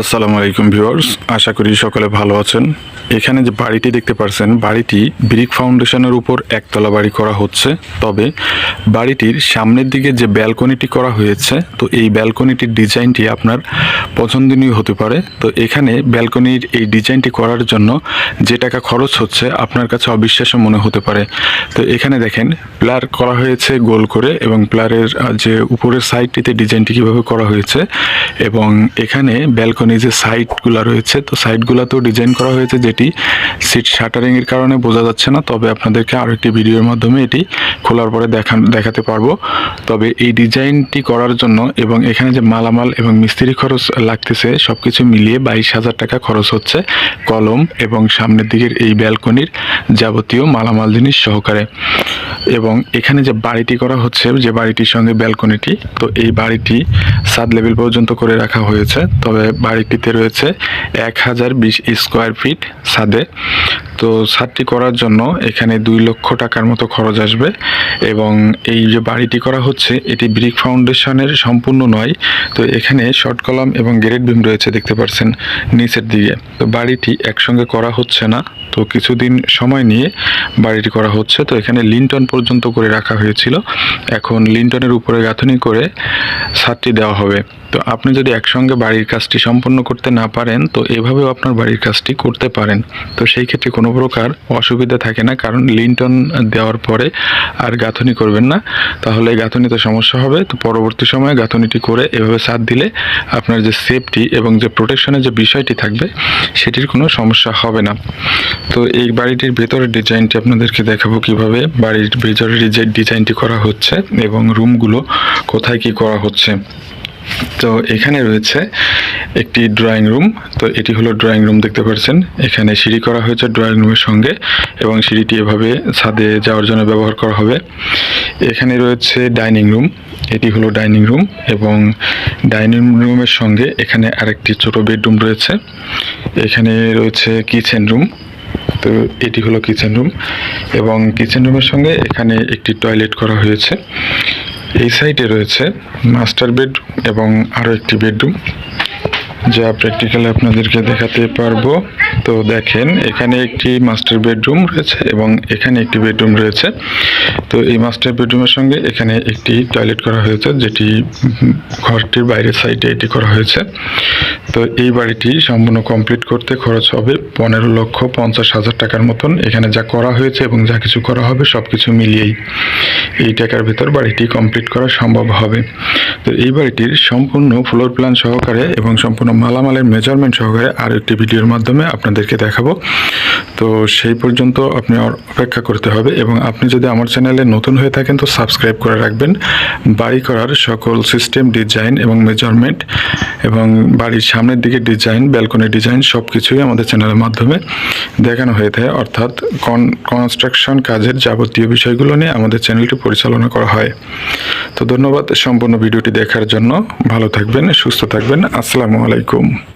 আসসালামু আলাইকুম ভিউয়ার্স, আশা করি সকলে ভালো আছেন। এখানে যে বাড়িটি দেখতে পাচ্ছেন বাড়িটি ব্রিক ফাউন্ডেশনের উপর একতলা বাড়ি করা হচ্ছে। তবে বাড়িটির সামনের দিকে যে ব্যালকনিটি করা হয়েছে, তো এই ব্যালকনিটির ডিজাইনটি আপনার পছন্দনীয় হতে পারে। তো এখানে ব্যালকনির এই ডিজাইনটি করার জন্য যে টাকা খরচ হচ্ছে, আপনার কাছে অবিশ্বাস্য মনে হতে পারে। তো এখানে দেখেন, প্লার করা হয়েছে গোল করে এবং প্লারের যে উপরের সাইডটিতে ডিজাইনটি কীভাবে করা হয়েছে এবং এখানে ব্যালকনি যে সাইডগুলো রয়েছে, তো সাইডগুলোতেও ডিজাইন করা হয়েছে যেটি সিট শাটারিংয়ের কারণে বোঝা যাচ্ছে না। তবে আপনাদেরকে আরও একটি ভিডিওর মাধ্যমে এটি খোলার পরে দেখান, দেখাতে পারব। তবে এই ডিজাইনটি করার জন্য এবং এখানে যে মালামাল এবং মিস্ত্রি খরচ লাগতেছে সব কিছু মিলিয়ে বাইশ হাজার টাকা খরচ হচ্ছে কলম এবং সামনের দিকের এই ব্যালকনির যাবতীয় মালামাল জিনিস সহকারে। এবং এখানে যে বাড়িটি করা হচ্ছে, যে বাড়িটির সঙ্গে ব্যালকনিটি, তো এই বাড়িটি সাত লেভেল পর্যন্ত করে রাখা হয়েছে। তবে বাড়িটিতে রয়েছে এক হাজার বিশ স্কোয়ার ফিট ছাদে। তো ছাদটি করার জন্য এখানে দুই লক্ষ টাকার মতো খরচ আসবে এবং এই যে বাড়িটি করা হচ্ছে, এটি ব্রিক ফাউন্ডেশনের সম্পূর্ণ নয়। তো এখানে শর্ট কলাম এবং গ্রেড বিম রয়েছে, দেখতে পাচ্ছেন নিচের দিকে। তো বাড়িটি একসঙ্গে করা হচ্ছে না। তো কিছুদিন সময় নিয়ে বাড়িটি করা হচ্ছে। তো এখানে লিন্টন পর্যন্ত করে রাখা হয়েছিল। এখন লিন্টনের উপরে গাঁথনি করে ছাদটি দেওয়া হবে। তো আপনি যদি একসঙ্গে বাড়ির কাজটি সম্পন্ন করতে না পারেন, তো এভাবেও আপনার বাড়ির কাজটি করতে পারেন। তো সেই ক্ষেত্রে কোনো প্রকার অসুবিধা থাকে না, কারণ লিন্টন দেওয়ার পরে আর গাঁথনি করবেন না। তাহলে গাঁথনিতে সমস্যা হবে। তো পরবর্তী সময়ে গাঁথনিটি করে এভাবে সাথ দিলে আপনার যে সেফটি এবং যে প্রোটেকশনের যে বিষয়টি থাকবে, সেটির কোনো সমস্যা হবে না। তো এই বাড়িটির ভেতরের ডিজাইনটি আপনাদেরকে দেখাবো কীভাবে। বাড়ির ভেতরের ডিজাইনটি করা হচ্ছে এবং রুমগুলো কোথায় কি করা হচ্ছে। তো এখানে রয়েছে একটি ড্রয়িং রুম তো এটি হলো ড্রয়িং রুম দেখতে পাচ্ছেন। এখানে সিঁড়ি করা হয়েছে ড্রয়িং রুমের সঙ্গে এবং সিঁড়িটি এভাবে ছাদে যাওয়ার জন্য ব্যবহার করা হবে। এখানে রয়েছে ডাইনিং রুম এটি হলো ডাইনিং রুম এবং ডাইনিং রুমের সঙ্গে এখানে আরেকটি ছোট বেডরুম রয়েছে। এখানে রয়েছে কিচেন রুম তো এটি হলো কিচেন রুম এবং কিচেন রুমের সঙ্গে এখানে একটি টয়লেট করা হয়েছে। এই সাইডে রয়েছে মাস্টার বেডরুম এবং আরও একটি বেডরুম যা প্র্যাকটিক্যালি আপনাদেরকে দেখাতে পারব। তো দেখেন, এখানে একটি মাস্টার বেডরুম রয়েছে এবং এখানে একটি বেডরুম রয়েছে। তো এই মাস্টার বেডরুমের সঙ্গে এখানে একটি টয়লেট করা হয়েছে, যেটি ঘরটির বাইরের সাইডে এটি করা হয়েছে। তো এই বাড়িটি সম্পূর্ণ কমপ্লিট করতে খরচ হবে পনেরো লক্ষ পঞ্চাশ হাজার টাকার মতন। এখানে যা করা হয়েছে এবং যা কিছু করা হবে সব কিছু মিলিয়েই এই টাকার ভেতর বাড়িটি কমপ্লিট করা সম্ভব হবে। তো এই বাড়িটির সম্পূর্ণ ফ্লোর প্ল্যান সহকারে এবং সম্পূর্ণ মালামালের মেজারমেন্ট সহকারে আর একটি ভিডিওর মাধ্যমে আপনাদেরকে দেখাবো। তো সেই পর্যন্ত আপনি অপেক্ষা করতে হবে এবং আপনি যদি আমার চ্যানেলে নতুন হয়ে থাকেন, তো সাবস্ক্রাইব করে রাখবেন। বাড়ি করার সকল সিস্টেম ডিজাইন এবং মেজারমেন্ট এবং বাড়ির সামনের দিকে ডিজাইন ব্যালকনি ডিজাইন সব কিছুই আমাদের চ্যানেলের মাধ্যমে দেখানো হয়ে থাকে। অর্থাৎ কনস্ট্রাকশন কাজের যাবতীয় বিষয়গুলো নিয়ে আমাদের চ্যানেলটি পরিচালনা করা হয়। তো ধন্যবাদ সম্পূর্ণ ভিডিওটি দেখার জন্য। ভালো থাকবেন, সুস্থ থাকবেন। আসসালামু আলাইকুম। Publikum.